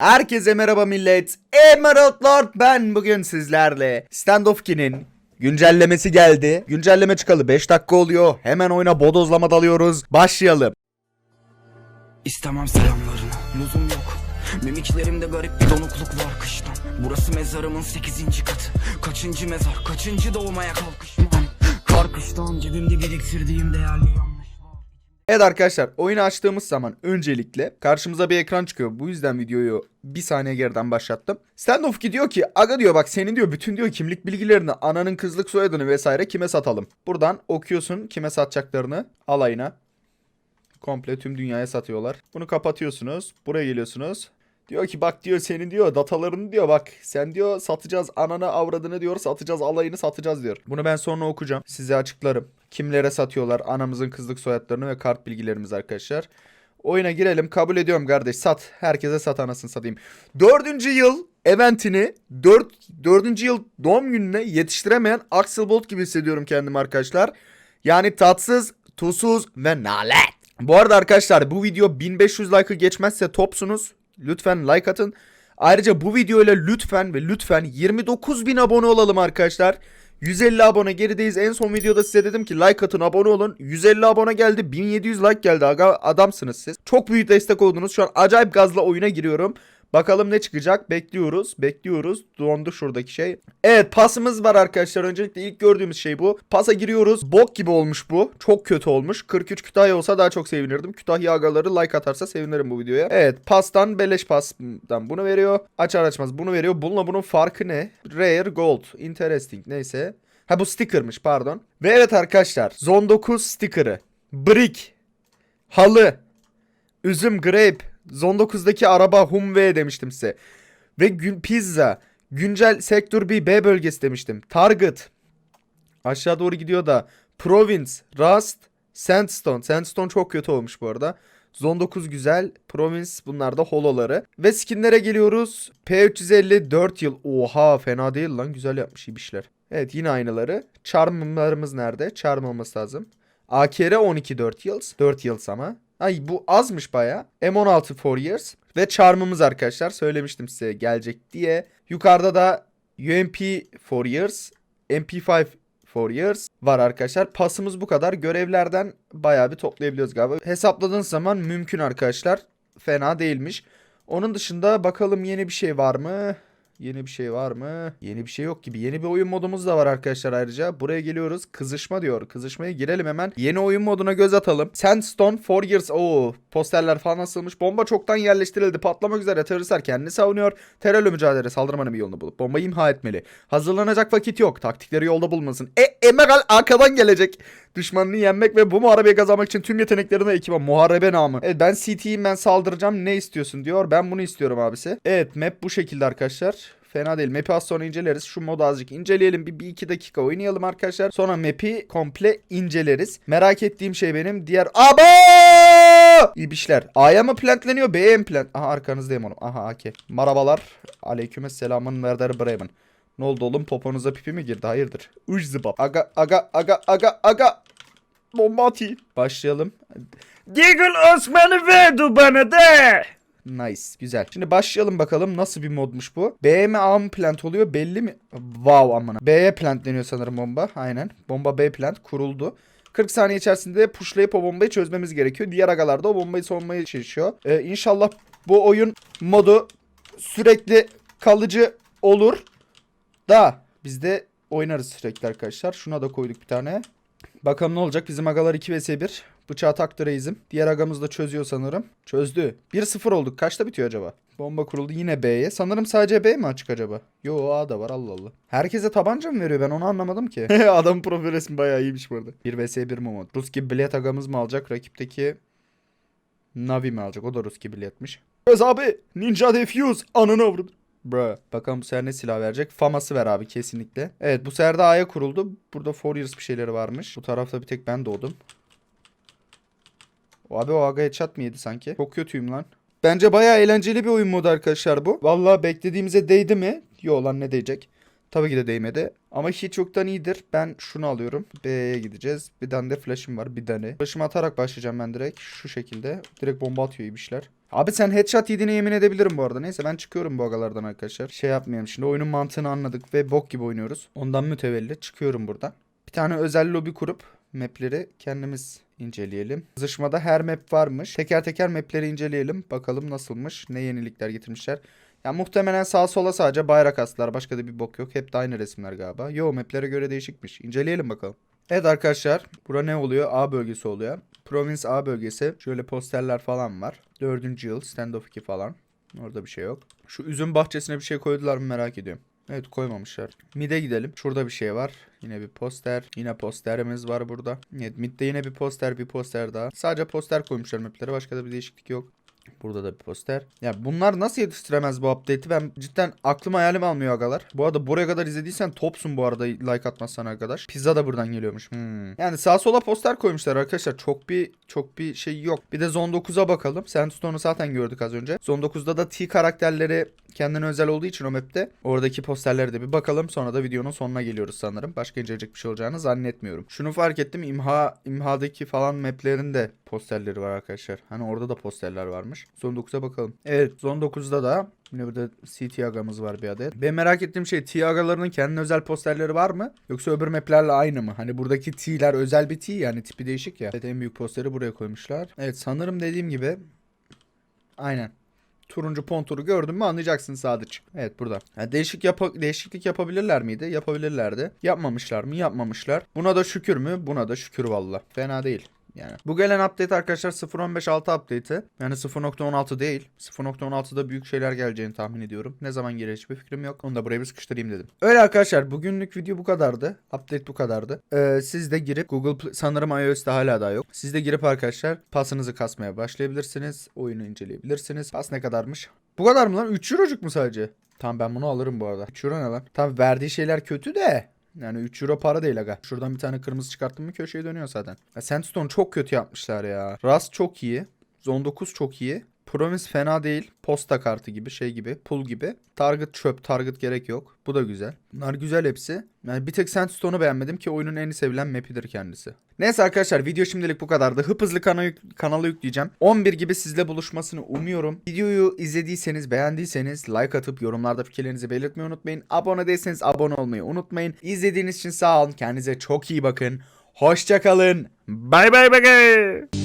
Herkese merhaba millet. Emerald Lord ben bugün sizlerle. Standoff 2'nin güncellemesi geldi. Güncelleme çıkalı 5 dakika oluyor. Hemen oyuna bodozlama dalıyoruz. Başlayalım. İstemem selamlarını, lüzum yok Mimiklerimde garip bir donukluk var kıştan Burası mezarımın sekizinci katı Kaçıncı mezar, kaçıncı doğmaya kalkışmam Kar cebimde biriktirdiğim değerli Evet arkadaşlar oyunu açtığımız zaman öncelikle karşımıza bir ekran çıkıyor. Bu yüzden videoyu bir saniye geriden başlattım. Standoff 2 diyor ki aga diyor bak senin diyor bütün diyor kimlik bilgilerini ananın kızlık soyadını vesaire kime satalım. Buradan okuyorsun kime satacaklarını alayına. Komple tüm dünyaya satıyorlar. Bunu kapatıyorsunuz. Buraya geliyorsunuz. Diyor ki bak diyor senin diyor datalarını diyor bak sen diyor satacağız ananı avradını diyor satacağız alayını satacağız diyor. Bunu ben sonra okuyacağım. Size açıklarım. Kimlere satıyorlar anamızın kızlık soyadlarını ve kart bilgilerimiz arkadaşlar. Oyuna girelim kabul ediyorum kardeş sat. Herkese sat anasını satayım. Dördüncü yıl eventini dört, dördüncü yıl doğum gününe yetiştiremeyen Axel Bolt gibi hissediyorum kendimi arkadaşlar. Yani tatsız, tuzsuz ve nalet. Bu arada arkadaşlar bu video 1500 like'ı geçmezse topsunuz. Lütfen like atın. Ayrıca bu videoyla lütfen ve lütfen 29.000 abone olalım arkadaşlar. 150 abone gerideyiz. En son videoda size dedim ki like atın abone olun. 150 abone geldi. 1700 like geldi. Adamsınız siz. Çok büyük destek oldunuz. Şu an acayip gazla oyuna giriyorum. Bakalım ne çıkacak? Bekliyoruz. Bekliyoruz. Dondu şuradaki şey. Evet pasımız var arkadaşlar. Öncelikle ilk gördüğümüz şey bu. Pasa giriyoruz. Bok gibi olmuş bu. Çok kötü olmuş. 43 Kütahya olsa daha çok sevinirdim. Kütahya agaları like atarsa sevinirim bu videoya. Evet pastan beleş pastan bunu veriyor. Açar açmaz bunu veriyor. Bununla bunun farkı ne? Rare Gold. Interesting. Neyse. Ha bu stickermış pardon. Ve evet arkadaşlar. Zone 9 stickerı. Brick. Halı. Üzüm grape. Zone 9'daki araba Humvee demiştim size. Ve gün pizza. Güncel sektör B B bölgesi demiştim. Target. Aşağı doğru gidiyor da. Province. Rust. Sandstone. Sandstone çok kötü olmuş bu arada. Zone 9 güzel. Province bunlar da holoları. Ve skinlere geliyoruz. P350 4 yıl. Oha fena değil lan. Güzel yapmış iyi işler. Evet yine aynıları. Charm'larımız nerede? Charm olması lazım. AKR 12 4 yıl. 4 yıl ama. Ay bu azmış baya. M16 4 years. Ve charm'ımız arkadaşlar. Söylemiştim size gelecek diye. Yukarıda da UMP 4 years. MP5 4 years var arkadaşlar. Pasımız bu kadar. Görevlerden bayağı bir toplayabiliyoruz galiba. Hesapladığınız zaman mümkün arkadaşlar. Fena değilmiş. Onun dışında bakalım yeni bir şey var mı? Yeni bir şey var mı? Yeni bir şey yok gibi. Yeni bir oyun modumuz da var arkadaşlar ayrıca. Buraya geliyoruz. Kızışma diyor. Kızışmaya girelim hemen. Yeni oyun moduna göz atalım. Sandstone 4 Years. Oo, posterler falan asılmış. Bomba çoktan yerleştirildi. Patlamak üzere teröristler kendini savunuyor. Terörle mücadele saldırmanın bir yolunu bulup bombayı imha etmeli. Hazırlanacak vakit yok. Taktikleri yolda bulmasın. E Emeral arkadan gelecek. Düşmanını yenmek ve bu muharebeyi kazanmak için tüm yeteneklerini ekibe muharebe namı. Evet ben CT'yim ben saldıracağım ne istiyorsun diyor. Ben bunu istiyorum abisi. Evet map bu şekilde arkadaşlar. Fena değil. Map'i az sonra inceleriz. Şu modu azıcık inceleyelim. Bir, bir iki dakika oynayalım arkadaşlar. Sonra map'i komple inceleriz. Merak ettiğim şey benim diğer... Aba! İyi işler. A'ya mı plantleniyor B'ye mi plant? Aha arkanızdayım oğlum. Aha AK. Marabalar. Aleyküm selamın verder Bremen. Ne oldu oğlum poponuza pipi mi girdi? Hayırdır? Uj zıbap. Aga aga aga aga aga. Bomba atayım. Başlayalım. Diggle Osman'ı verdi bana de. Nice. Güzel. Şimdi başlayalım bakalım nasıl bir modmuş bu. B'ye mi A mı plant oluyor belli mi? Wow amına. B'ye plantleniyor sanırım bomba. Aynen. Bomba B plant kuruldu. 40 saniye içerisinde pushlayıp o bombayı çözmemiz gerekiyor. Diğer agalar da o bombayı savunmaya çalışıyor. Ee, inşallah bu oyun modu sürekli kalıcı olur. Da biz de oynarız sürekli arkadaşlar. Şuna da koyduk bir tane. Bakalım ne olacak. Bizim agalar 2 vs 1. Bıçağı taktı reizim. Diğer agamız da çözüyor sanırım. Çözdü. 1-0 olduk. Kaçta bitiyor acaba? Bomba kuruldu yine B'ye. Sanırım sadece B mi açık acaba? Yo A da var Allah Allah. Herkese tabanca mı veriyor ben onu anlamadım ki. Adam profil resmi bayağı iyiymiş bu arada. 1 vs 1 mu mod? Ruski bilet agamız mı alacak? Rakipteki Navi mi alacak? O da Ruski biletmiş. Öz abi. Ninja Defuse. Ananı avradı. Bro. Bakalım bu sefer ne silah verecek? Faması ver abi kesinlikle. Evet bu sefer de A'ya kuruldu. Burada Four Years bir şeyleri varmış. Bu tarafta bir tek ben doğdum. O abi o aga headshot mı yedi sanki? Çok kötüyüm lan. Bence bayağı eğlenceli bir oyun modu arkadaşlar bu. Vallahi beklediğimize değdi mi? Yo lan ne diyecek? Tabii ki de değmedi. Ama hiç yoktan iyidir. Ben şunu alıyorum. B'ye gideceğiz. Bir tane de flash'ım var. Bir tane. Flash'ımı atarak başlayacağım ben direkt. Şu şekilde. Direkt bomba atıyor ibişler. Abi sen headshot yediğine yemin edebilirim bu arada. Neyse ben çıkıyorum bu agalardan arkadaşlar. Şey yapmayalım şimdi. Oyunun mantığını anladık ve bok gibi oynuyoruz. Ondan mütevelli çıkıyorum buradan. Bir tane özel lobi kurup mapleri kendimiz inceleyelim. Zışmada her map varmış. Teker teker mapleri inceleyelim. Bakalım nasılmış. Ne yenilikler getirmişler. Ya muhtemelen sağ sola sadece bayrak astılar. Başka da bir bok yok. Hep de aynı resimler galiba. Yo maplere göre değişikmiş. İnceleyelim bakalım. Evet arkadaşlar. Bura ne oluyor? A bölgesi oluyor. Province A bölgesi. Şöyle posterler falan var. Dördüncü yıl. Standoff 2 falan. Orada bir şey yok. Şu üzüm bahçesine bir şey koydular mı merak ediyorum. Evet koymamışlar. Mid'e gidelim. Şurada bir şey var. Yine bir poster. Yine posterimiz var burada. Evet mid'de yine bir poster bir poster daha. Sadece poster koymuşlar maplere. Başka da bir değişiklik yok. Burada da bir poster. Ya bunlar nasıl yetiştiremez bu update'i? Ben cidden aklım hayalim almıyor agalar. Bu arada buraya kadar izlediysen topsun bu arada like atmazsan arkadaş. Pizza da buradan geliyormuş. Hmm. Yani sağa sola poster koymuşlar arkadaşlar. Çok bir çok bir şey yok. Bir de Zone 9'a bakalım. Sandstone'u zaten gördük az önce. Zone 9'da da T karakterleri kendine özel olduğu için o map'te oradaki posterlere de bir bakalım. Sonra da videonun sonuna geliyoruz sanırım. Başka incelecek bir şey olacağını zannetmiyorum. Şunu fark ettim. İmha, imhadaki falan map'lerin de posterleri var arkadaşlar. Hani orada da posterler varmış. Zone 9'a bakalım. Evet Zone 9'da da Yine burada CT agamız var bir adet. Ben merak ettiğim şey T agalarının kendine özel posterleri var mı? Yoksa öbür maplerle aynı mı? Hani buradaki T'ler özel bir T yani tipi değişik ya. Evet en büyük posteri buraya koymuşlar. Evet sanırım dediğim gibi aynen. Turuncu ponturu gördün mü anlayacaksın Sadıç. Evet burada. Ha, değişik yapa- değişiklik yapabilirler miydi? Yapabilirlerdi. Yapmamışlar mı? Yapmamışlar. Buna da şükür mü? Buna da şükür valla. Fena değil. Yani. Bu gelen update arkadaşlar 0.15.6 update'i. Yani 0.16 değil. 0.16'da büyük şeyler geleceğini tahmin ediyorum. Ne zaman gelir hiçbir fikrim yok. Onu da buraya bir sıkıştırayım dedim. Öyle arkadaşlar bugünlük video bu kadardı. Update bu kadardı. Ee, siz de girip Google Play, sanırım iOS'ta hala daha yok. Siz de girip arkadaşlar pasınızı kasmaya başlayabilirsiniz. Oyunu inceleyebilirsiniz. Pas ne kadarmış? Bu kadar mı lan? 3 eurocuk mu sadece? Tamam ben bunu alırım bu arada. 3 euro ne lan? Tamam verdiği şeyler kötü de. Yani 3 euro para değil aga. Şuradan bir tane kırmızı çıkarttım mı köşeye dönüyor zaten. Ya Sandstone çok kötü yapmışlar ya. Rust çok iyi. Zone 9 çok iyi. Promise fena değil. Posta kartı gibi şey gibi. Pul gibi. Target çöp. Target gerek yok. Bu da güzel. Bunlar güzel hepsi. Yani bir tek Sandstone'u beğenmedim ki oyunun en sevilen map'idir kendisi. Neyse arkadaşlar video şimdilik bu kadardı. Hıp hızlı kana kanala yükleyeceğim. 11 gibi sizle buluşmasını umuyorum. Videoyu izlediyseniz beğendiyseniz like atıp yorumlarda fikirlerinizi belirtmeyi unutmayın. Abone değilseniz abone olmayı unutmayın. İzlediğiniz için sağ olun. Kendinize çok iyi bakın. Hoşçakalın. Bay bay bay.